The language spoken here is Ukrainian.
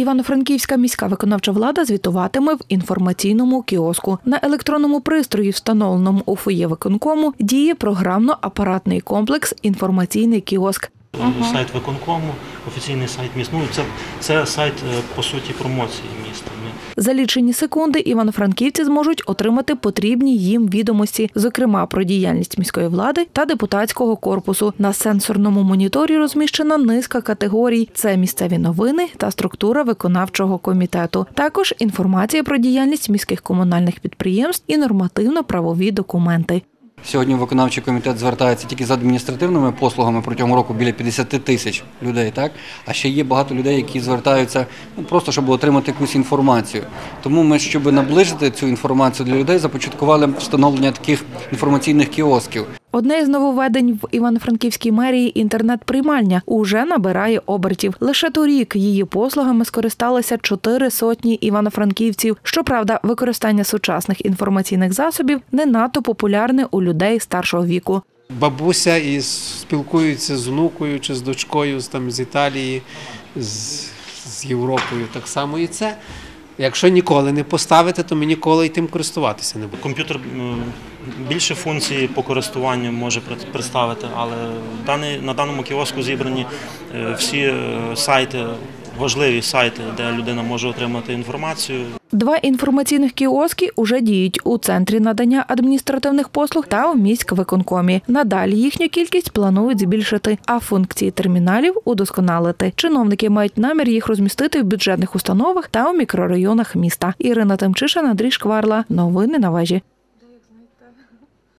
Івано-Франківська міська виконавча влада звітуватиме в інформаційному кіоску. На електронному пристрої, встановленому у фоє виконкому, діє програмно-апаратний комплекс інформаційний кіоск. Сайт виконкому, офіційний сайт міста. Ну, це, це сайт, е, по суті, промоції міста. За лічені секунди івано-франківці зможуть отримати потрібні їм відомості, зокрема про діяльність міської влади та депутатського корпусу. На сенсорному моніторі розміщена низка категорій: це місцеві новини та структура виконавчого комітету. Також інформація про діяльність міських комунальних підприємств і нормативно-правові документи. Сьогодні виконавчий комітет звертається тільки з адміністративними послугами протягом року біля 50 тисяч людей, так? А ще є багато людей, які звертаються ну, просто щоб отримати якусь інформацію. Тому ми, щоб наближити цю інформацію для людей, започаткували встановлення таких інформаційних кіосків. Одне із нововведень в Івано-Франківській мерії інтернет-приймальня уже набирає обертів. Лише торік її послугами скористалися чотири сотні івано-франківців. Щоправда, використання сучасних інформаційних засобів не надто популярне у людей старшого віку. бабуся і спілкуються з внукою чи з дочкою з, там, з Італії, з Європою. Так само і це. Якщо ніколи не поставити, то ми ніколи й тим користуватися не будемо. Комп'ютер більше функцій по користуванню може пред- представити, але на даному кіоску зібрані е, всі е, сайти, важливі сайти, де людина може отримати інформацію. Два інформаційних кіоски уже діють у центрі надання адміністративних послуг та у міськвиконкомі. Надалі їхню кількість планують збільшити, а функції терміналів удосконалити. Чиновники мають намір їх розмістити в бюджетних установах та у мікрорайонах міста. Ірина Тимчишин, Андрій Шкварла. Новини на вежі.